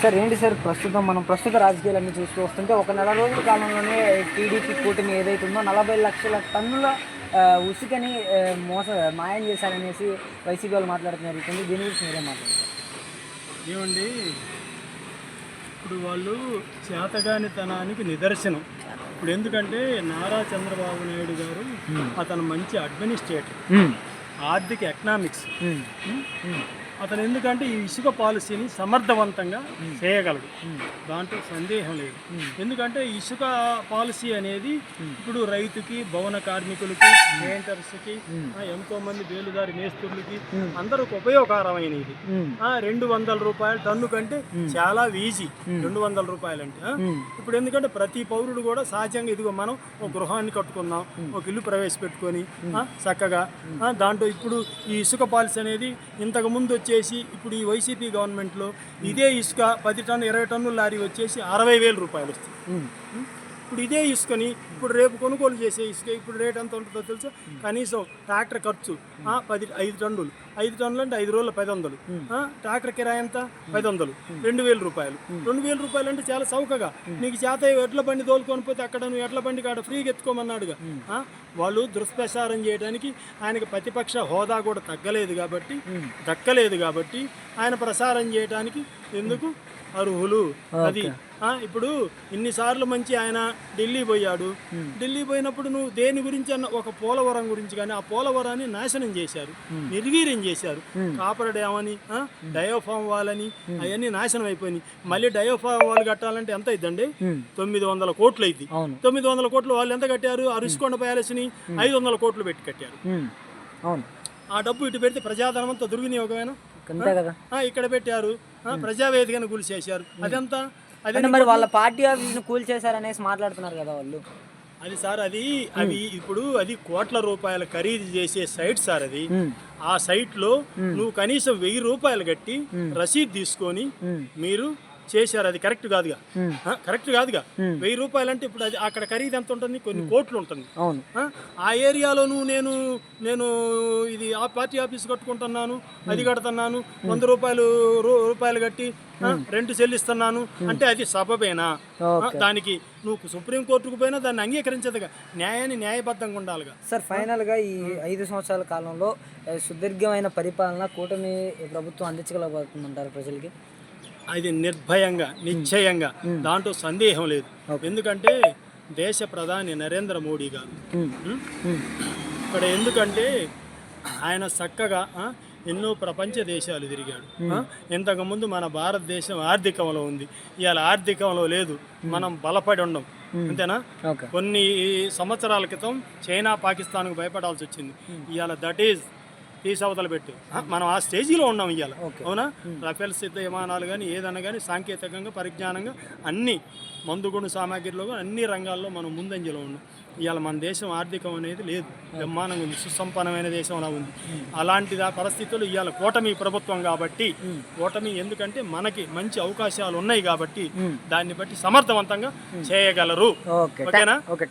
Sir ఏంటి sir ప్రస్తుతం మనం ప్రస్తుత రాజకీయాలన్నీ చూస్తూ వస్తుంటే ఒక నెల రోజుల కాలంలోనే టీడీపీ కూటమి ఏదైతే ఉందో నలభై లక్షల టన్నుల ఉసుకని మోస మాయం చేశారనేసి వైసీపీ వాళ్ళు మాట్లాడుతున్నారు జరుగుతుంది. దీని గురించి మీరే మాట్లాడతారు? ఏమండి ఇప్పుడు వాళ్ళు చేతగానితనానికి నిదర్శనం. ఇప్పుడు ఎందుకంటే నారా చంద్రబాబు నాయుడు గారు అతను మంచి అడ్మినిస్ట్రేటర్. ఆర్థిక ఎకనామిక్స్. అతను ఎందుకంటే ఈ ఇసుక పాలసీని సమర్థవంతంగా చేయగలడు. దాంట్లో సందేహం లేదు. ఎందుకంటే ఇసుక పాలసీ అనేది ఇప్పుడు రైతుకి భవన కార్మికులకి పెయింటర్స్కి ఆ, ఎంతో మంది వేలుదారి మేస్త్రులకి అందరికి ఉపయోగకరమైనది. ఆ, రెండు వందల రూపాయలు టన్ను కంటే చాలా ఈజీ రెండు వందల రూపాయలు అంటే? ఇప్పుడు ఎందుకంటే ప్రతి పౌరుడు కూడా సహజంగా ఇదిగో మనం ఒక గృహాన్ని కట్టుకుందాం ఒక ఇల్లు ప్రవేశపెట్టుకొని చక్కగా దాంట్లో ఇప్పుడు ఈ ఇసుక పాలసీ అనేది ఇంతకు ముందు వచ్చేసి ఇప్పుడు ఈ వైసీపీ గవర్నమెంట్లో ఇదే ఇసుక పది టన్ను ఇరవై టన్నుల లారీ వచ్చేసి అరవై వేల రూపాయలు వస్తుంది. ఇప్పుడు ఇదే ఇసుకని ఇప్పుడు రేపు కొనుగోలు చేసే ఇసుక ఇప్పుడు రేట్ ఎంత ఉంటుందో తెలుసా? కనీసం ట్రాక్టర్ ఖర్చు పది ఐదు టన్నులు. ఐదు టన్నులు అంటే ఐదు రోజులు పది వందలు. ట్రాక్టర్ కిరాయి ఎంత? పది వందలు. రెండు వేల రూపాయలు. రెండు వేల రూపాయలు అంటే చాలా చౌకగా. నీకు చేత ఎడ్ల బండి తోలుకొని పోతే అక్కడ నువ్వు ఎడ్ల బండి కాడ ఫ్రీగా ఎత్తుకోమన్నాడుగా. వాళ్ళు దుష్ప్రచారం చేయడానికి ఆయనకి ప్రతిపక్ష హోదా కూడా తగ్గలేదు కాబట్టి దక్కలేదు కాబట్టి ఆయన ప్రసారం చేయడానికి ఎందుకు అర్హులు? అది ఇప్పుడు ఇన్నిసార్లు మంచి ఆయన ఢిల్లీ పోయాడు. ఢిల్లీ పోయినప్పుడు నువ్వు దేని గురించి అన్న ఒక పోలవరం గురించి కానీ ఆ పోలవరాన్ని నాశనం చేశారు. నిర్వీర్యం చేశారు. కాపర్ డ్యామ్ అని ఆ, డయోఫామ్ వాళ్ళని అవన్నీ నాశనం అయిపోయినాయి. మళ్ళీ డయోఫామ్ వాళ్ళు కట్టాలంటే ఎంత అయిందండి తొమ్మిది వందల కోట్లు అయింది. తొమ్మిది వందల కోట్లు వాళ్ళు ఎంత కట్టారు? ఆ రుషికొండ ప్యాలెస్ని ఐదు వందల కోట్లు పెట్టి కట్టారు. ఆ డబ్బు ఇటు పెడితే ప్రజాధనం అంతా దుర్వినియోగమేనా? ఇక్కడ పెట్టారు. ప్రజావేదికను కూల్చేశారు అదంతా? అదే అంటే మరి వాళ్ళ పార్టీ ఆఫీస్ని కూల్ చేశారనేసి మాట్లాడుతున్నారు కదా వాళ్ళు. అది సార్ అది అవి ఇప్పుడు అది కోట్ల రూపాయల ఖరీదు చేసే సైట్ సార్ అది. ఆ సైట్లో నువ్వు కనీసం వెయ్యి రూపాయలు కట్టి రసీద్ తీసుకొని మీరు చేశారు. అది కరెక్ట్ కాదుగా. కరెక్ట్ కాదుగా. వెయ్యి రూపాయలు అంటే ఇప్పుడు అది అక్కడ ఖరీదు ఎంత ఉంటుంది? కొన్ని కోట్లు ఉంటుంది. అవును. ఆ, ఆ ఏరియాలో నువ్వు నేను నేను ఇది ఆ పార్టీ ఆఫీస్ కట్టుకుంటున్నాను అది కడుతున్నాను వంద రూపాయలు రూపాయలు కట్టి రెంట్ చెల్లిస్తున్నాను. అంటే అది సబబేనా? దానికి నువ్వు సుప్రీంకోర్టుకు పోయినా దాన్ని అంగీకరించదుగా. న్యాయాన్ని న్యాయబద్ధంగా ఉండాలిగా. సార్ ఫైనల్గా ఈ ఐదు సంవత్సరాల కాలంలో సుదీర్ఘమైన పరిపాలన కూటమి ప్రభుత్వం అందించగలబోతుందంటారు ప్రజలకి? అది నిర్భయంగా నిశ్చయంగా. దాంట్లో సందేహం లేదు. ఎందుకంటే దేశ ప్రధాని నరేంద్ర మోడీ గారు? ఇక్కడ ఎందుకంటే ఆయన చక్కగా ఎన్నో ప్రపంచ దేశాలు తిరిగాడు. ఇంతకుముందు మన భారతదేశం ఆర్థికంలో ఉంది. ఇవాళ ఆర్థికంలో లేదు. మనం బలపడి ఉండం. అంతేనా? కొన్ని సంవత్సరాల క్రితం చైనా పాకిస్తాన్కు భయపడాల్సి వచ్చింది. ఇవాళ దట్ ఈజ్ తీసి అవతల పెట్టు. మనం ఆ స్టేజీలో ఉన్నాం ఇవాళ అవునా? రఫేల్ సిద్ధ విమానాలు కానీ ఏదన్నా కానీ సాంకేతికంగా పరిజ్ఞానంగా అన్ని మందుగుండు సామాగ్రిలో అన్ని రంగాల్లో మనం ముందంజలో ఉన్నాం. ఇవాళ మన దేశం ఆర్థికం అనేది లేదు. బ్రహ్మాండంగా ఉంది. సుసంపన్నమైన దేశంలా ఉంది. అలాంటి పరిస్థితులు ఇవాళ కూటమి ప్రభుత్వం కాబట్టి కూటమి ఎందుకంటే మనకి మంచి అవకాశాలు ఉన్నాయి కాబట్టి దాన్ని బట్టి సమర్థవంతంగా చేయగలరు. ఓకే. ఓకేనా? ఓకే.